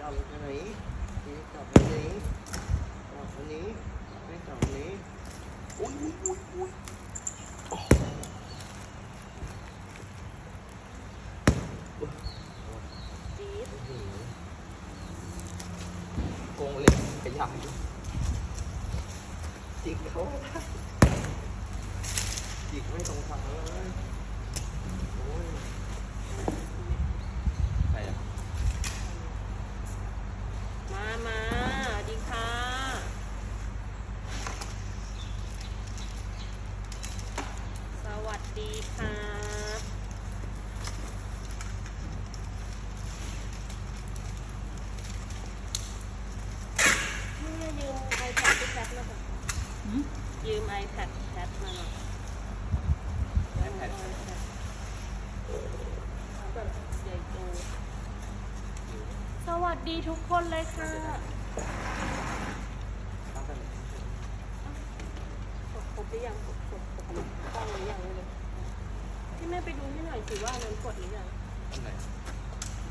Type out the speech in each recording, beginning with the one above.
จับไปไหนนี่จับไปไหนจับอันนี้ไม่จับอันนี้อุ้ยอุ้ยอุ้ยอุ้ยจี๊ดโกงเลยขยับจิกเขาไม่ได้จิกไม่ตรงทางเลยโอ้ยใครอะ มามาดีค่ะ สวัสดีครับเนี่ยยืม iPad ที่แชทมาก่อนยืม iPad แชทมาหน่อย iPad แบบใหญ่โตสวัส ดีทุกคนเลยค่ะตั้งแต่ไหนกดครบหรือยังกดกดกดต้องหรือยังเลยพี่แม่ไปดูให้หน่อยสิว่านั้นกดหรือยังอันไหน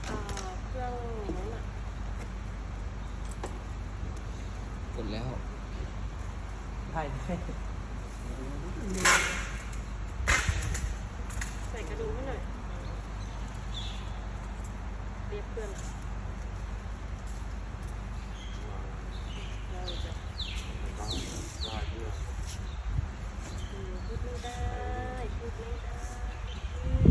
อ่าเครื่องนั้นอะกดแล้วใช่ใช่ ใส่กระดุมให้หน่อย เรียกเพื่อนอะเราจะอืมพูดไม่ได้ พูดไม่ได้อืม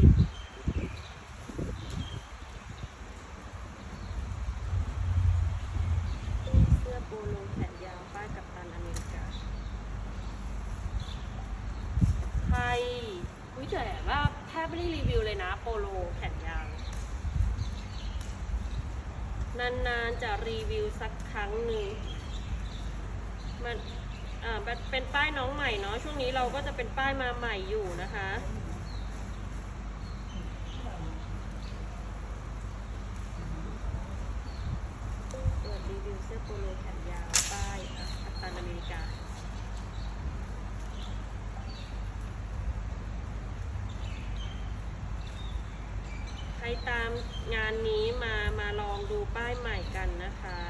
เสื้อโปโลแขนยาวป้ายกัปตันอเมริกา ไทยอุ้ยแต่ว่าแทบไม่ได้รีวิวเลยนะ โปโลแขนยาว นานๆจะรีวิวสักครั้งหนึ่งมันอ่าเป็นป้ายน้องใหม่เนาะช่วงนี้เราก็จะเป็นป้ายมาใหม่อยู่นะคะเปิดรีวิวเสื้อโปโลแขนยาวป้ายอะกัปตันอเมริกาใครตามงานนี้มามาลองดูป้ายใหม่กันนะคะ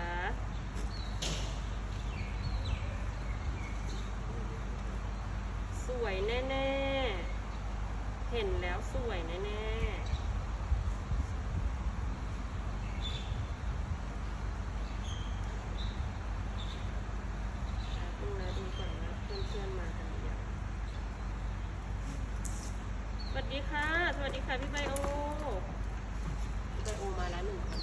สวยแน่ๆ เห็นแล้วสวยแน่ๆแป๊บนึงนะดูก่อนนะเพื่อนๆมากันหรือยังสวัส ดีค่ะ สวัสดีค่ะพี่ไบโอพี่ไบโอมาแล้วหนึ่งคน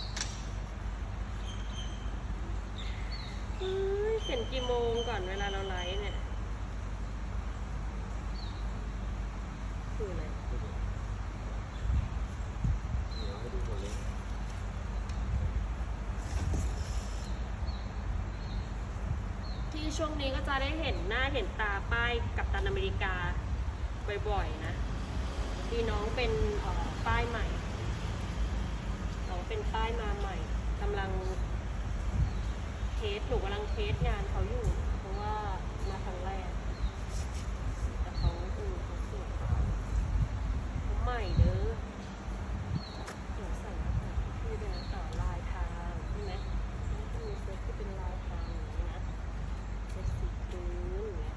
เฮ้ยเห็นกี่โมงก่อนเวลาเราไลฟ์เนี่ย คืออะไรเดี๋ยวให้ดูหมดเลยที่ช่วงนี้ก็จะได้เห็นหน้าเห็นตาป้ายกับตันอเมริกาบ่อยๆนะ ที่น้องเป็นป้ายใหม่น้องเป็นป้ายมาใหม่กำลังเทสหนูกำลังเทสงานเขาอยู่ เพราะว่ามาครั้งแรกแต่เขาอือเขาสวยเขาใหม่เด้อเดี๋ยวใส่หน้ากากที่เป็นต่อลายทางใช่ไหมมันจะมีเซ็ตที่เป็นลายทางอย่างนี้นะเซ็ตสีพื้นอย่างเงี้ย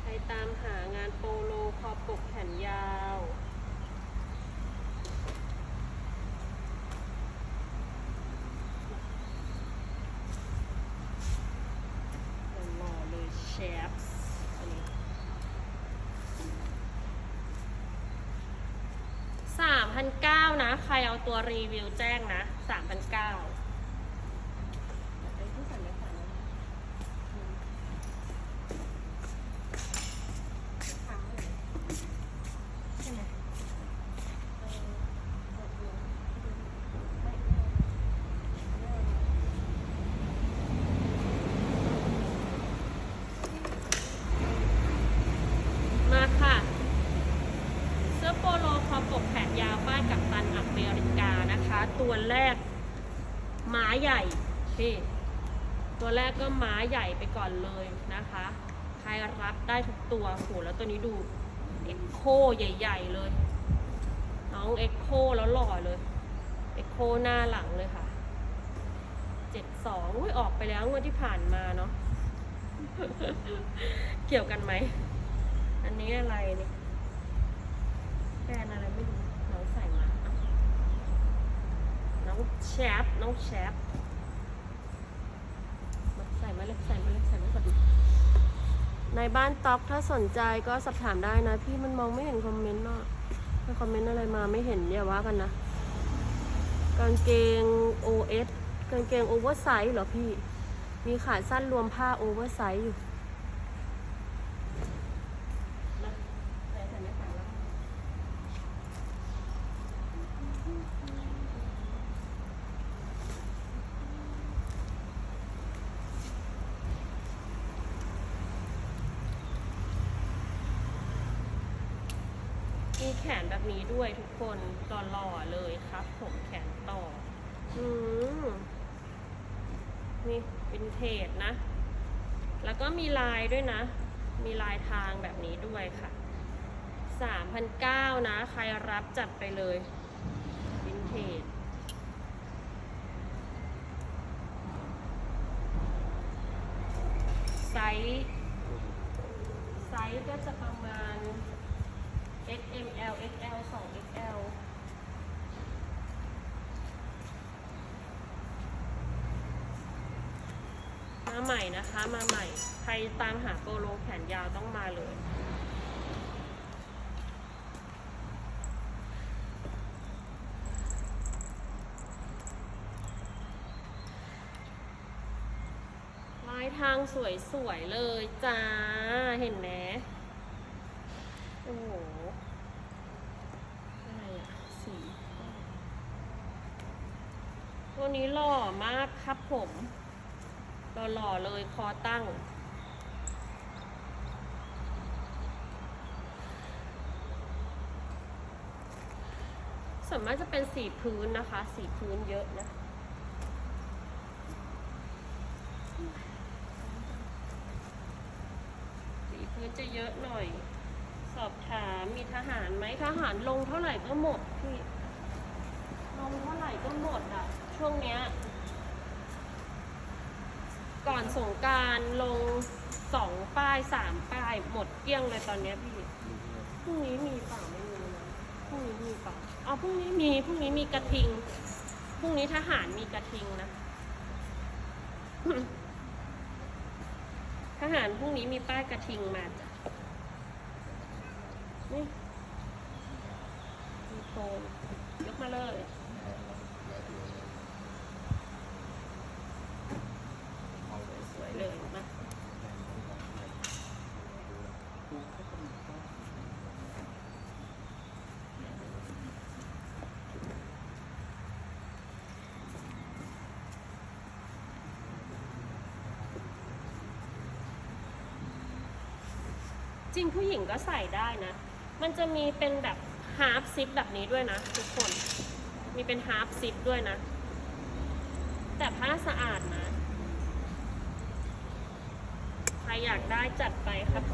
ใคร ตามหางานโปโลคอปกแขนยาว หล่อเลยเชฟอันนี้สามพันเก้านะ ใครเอาตัวรีวิวแจ้งนะสามพันเก้าไอ้ที่สัญญาณนะอืม ค้างเลยใช่ไหมเออแบบเดียวไม่ไม่ไม่มาค่ะ เสื้อโปโลคอปกแขนยาวป้ายกับตันอเมริกานะคะ ตัวแรกหมาใหญ่พี่ตัวแรกก็หมาใหญ่ไปก่อนเลยนะคะ ใครรับได้ทุกตัวโหแล้วตัวนี้ดูเอ็กโคใหญ่ ๆ เลย น้องเอ็กโคแล้วหล่อเลยเอ็กโคหน้าหลังเลยค่ะเจ็ดสองออกไปแล้วงวดที่ผ่านมาเนาะเกี่ยวกันไหม อันนี้อะไรเนี่ยแบรนอะไรไม่รู้ น้องใส่มาอะ น้องแชปน้องแชปมาใส่มาเลยใส่มาเลยใส่มาก่อนในบ้านต็อกถ้าสนใจก็สอบถามได้นะ พี่มันมองไม่เห็นคอมเมนต์เนาะถ้าคอมเมนต์อะไรมาไม่เห็นอย่าว่ากันนะกางเกง OS กางเกงโอเวอร์ไซส์เหรอพี่ มีขาสั้นรวมผ้าโอเวอร์ไซส์อยู่มาใส่ใส่ไม่ขาดแล้ว มีแขนแบบนี้ด้วยทุกคนหล่อๆเลยครับ ผมแขนต่อ อืมนี่เป็นเทจนะ แล้วก็มีลายด้วยนะ มีลายทางแบบนี้ด้วยค่ะ3,009นะ ใครรับจัดไปเลยวินเทจไซส์ ไซส์ก็จะประมาณ S M L X L 2 X L มาใหม่นะคะมาใหม่ ใครตามหาโปโลแขนยาวต้องมาเลยลายทางสวยๆเลยจ้า เห็นไหมโอ้โห อะไรอะสี ตัวนี้หล่อมากครับผมหล่อๆเลยคอตั้ง ส่วนมากจะเป็นสีพื้นนะคะ สีพื้นเยอะนะสีพื้นจะเยอะหน่อย สอบถามมีทหารไหมทหารลงเท่าไหร่ก็หมดพี่ ลงเท่าไหร่ก็หมดอะ ช่วงเนี้ย ก่อนสงการลงสองป้ายสามป้าย หมดเกลี้ยงเลยตอนเนี้ยพี่พรุ่งนี้มีเปล่าไม่รู้นะพรุ่งนี้มีเปล่าอ๋อพรุ่งนี้มีพรุ่งนี้มีกระทิงพรุ่งนี้ทหารมีกระทิงนะทหารพรุ่งนี้มีป้ายกระทิงมาจ้ะนี่มีโฟมยกมาเลย สวยๆเลยมา จริงผู้หญิงก็ใส่ได้นะ มันจะมีเป็นแบบฮาร์ปซิปแบบนี้ด้วยนะ ทุกคน มีเป็นฮาร์ปซิปด้วยนะ แต่ผ้าสะอาดนะ ใครอยากได้จัดไปครับ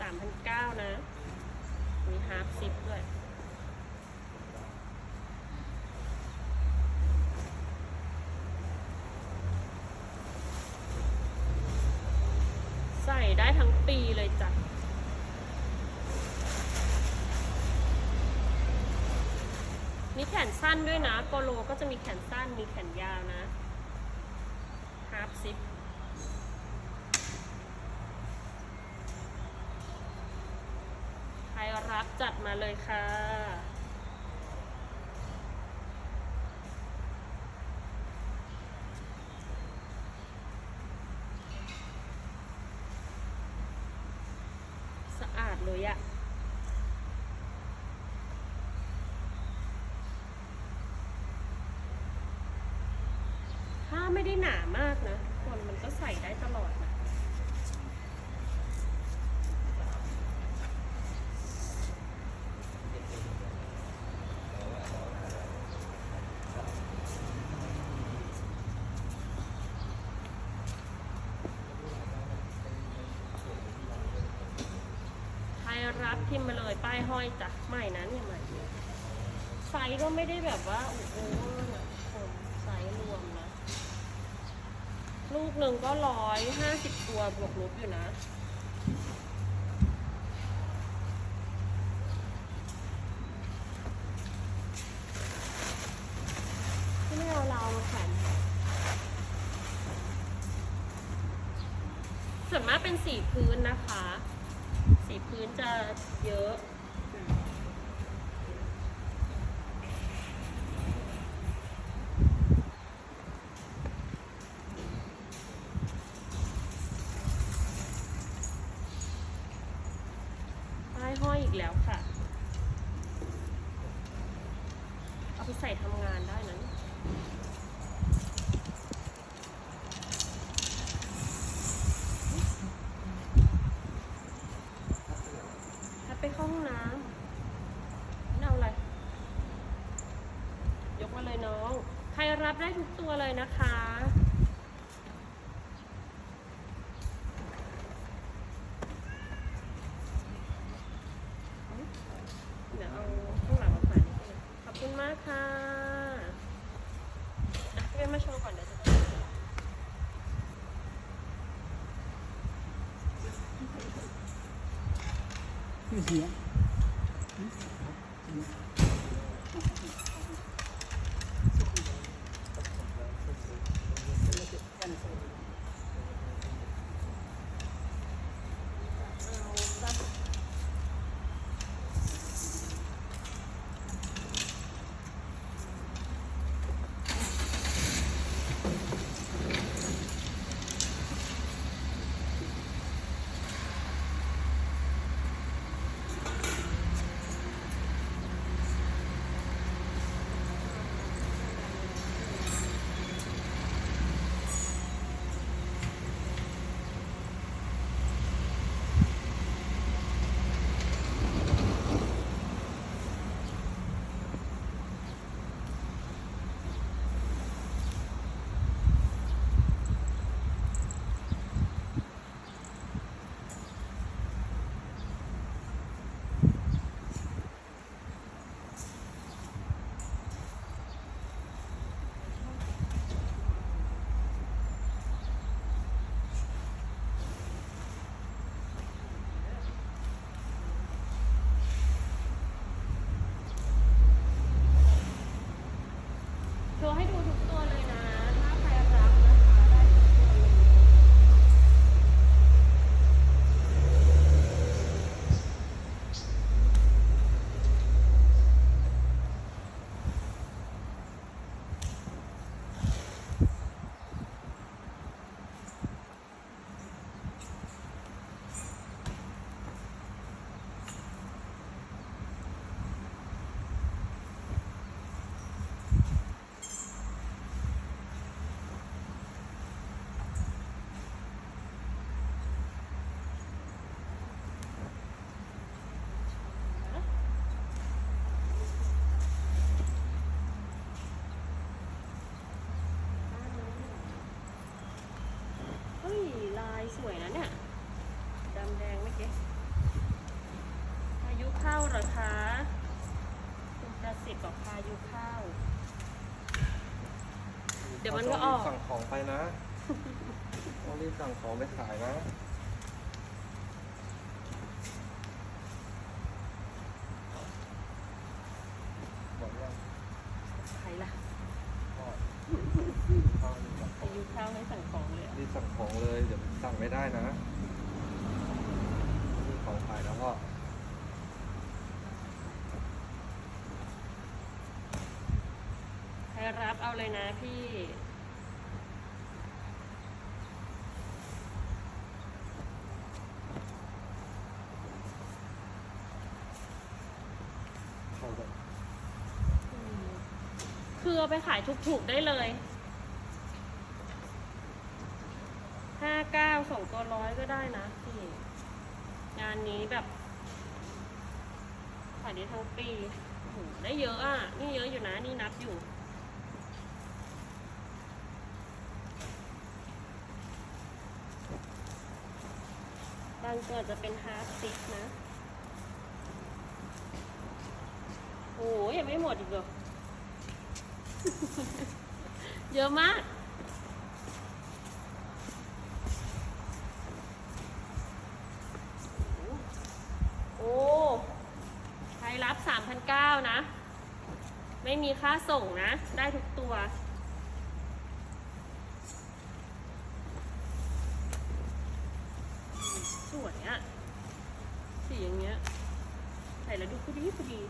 สามพันเก้านะ มีฮาร์ปซิปด้วย ใส่ได้ทั้งปีเลยจ้ะ มีแขน สั้นด้วยนะโปโลก็จะมีแขนสั้นมีแขนยาวนะฮาร์ปซิปใครรับจัดมาเลยค่ะ ได้หนามากนะคนมันก็ใส่ได้ตลอดนะรับพิมพ์มาเลยป้ายห้อยจ้ะใหม่นะเนี่ยใหม่ไซก็ไม่ได้แบบว่าโอ้โห ลูกหนึ่งก็ร้อยห้าสิบตัวบวกลบอยู่นะ ที่ไม่เอาเรามาแขวนส่วนมากเป็นสีพื้นนะคะ สีพื้นจะเยอะ ห้อยอีกแล้วค่ะ เอาไปใส่ทำงานได้นะถ้าไปข้าห้องน้ำนี่เอาอะไร ยกมาเลยน้อง ใครรับได้ทุกตัวเลยนะคะ เดี๋ยวเอาข้างหลังมาผ่านขอบคุณมากค่ะอะพี่เบนมาโชว์ก่อนเดี๋ยวจะ ไม่ สวยนะเนี่ยดำแดงเมื่อกี้พายุเข้าหรอคะคุณประสิทธิ์บอกพายุเข้า เดี๋ยวมันก็ออก สั่งของไปนะต้องรีบสั่งของไปขายนะบอกยัง ใครล่ะ พ่อพ่อรีบสั่งข พา อง ยุเข้าให้สั่งของเลยเหรอ รีบสั่งของเลยเดี๋ยวสั่ง ไม่ได้นะมีของขายแล้วพ่อใครรับเอาเลยนะพี่เข้าแบบ คือเอาไปขายถูกๆได้เลย ห้า เก้าสองตัวร้อยก็ได้นะพี่งานนี้แบบขายได้ทั้งปีโอ้โหได้เยอะอะ นี่เยอะอยู่นะ นี่นับอยู่บางตัวจะเป็นฮาร์ดซิกนะ โอ้ยยังไม่หมดอีกเหรอ เยอะมาก โอ้ใครรับ 3,900 นะ ไม่มีค่าส่งนะ ได้ทุกตัว สวยอะสีอย่างเงี้ย ใส่แล้วดูพอดีพอดี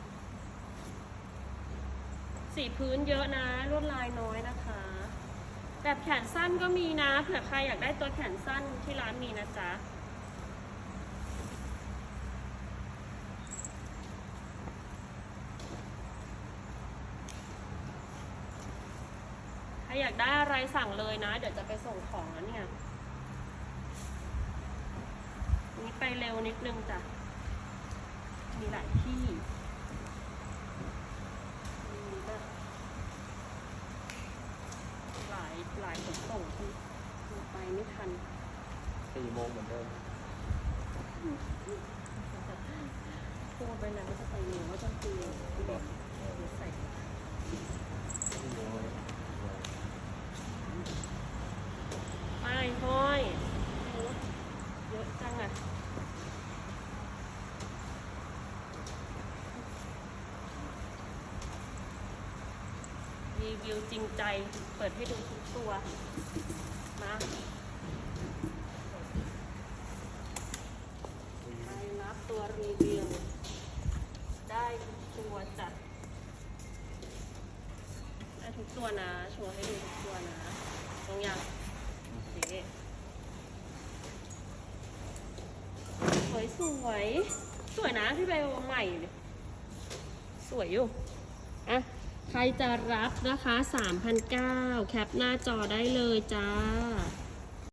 สีพื้นเยอะนะ ลวดลายน้อยนะคะ แบบแขนสั้นก็มีนะ เผื่อใครอยากได้ตัวแขนสั้นที่ร้านมีนะจ๊ะ ถ้าอยากได้อะไรสั่งเลยนะ เดี๋ยวจะไปส่งของแล้วเนี่ย นี่ไปเร็วนิดนึงจ้ะ มีหลายที่มีแบบหลายหลายขนส่งที่ไปไม่ทันสี่โมงเหมือนเดิมโทรไปแล้วว่าจะไปเร็วว่าจะตีที่บอกเดี๋ยวใส่ สี่โมงเลย ป้ายห้อยโอ้เยอะจังอะ รีวิว จริงใจ เปิดให้ดูทุกตัวมาใครรับตัวรีวิวได้ทุกตัวจัด ได้ทุกตัวนะ โชว์ให้ดูทุกตัวนะตรงอยังโอเคสวยสวย สวยนะพี่ใบใหม่ สวยอยู่ ใครจะรับนะคะ3,900แคปหน้าจอได้เลยจ้า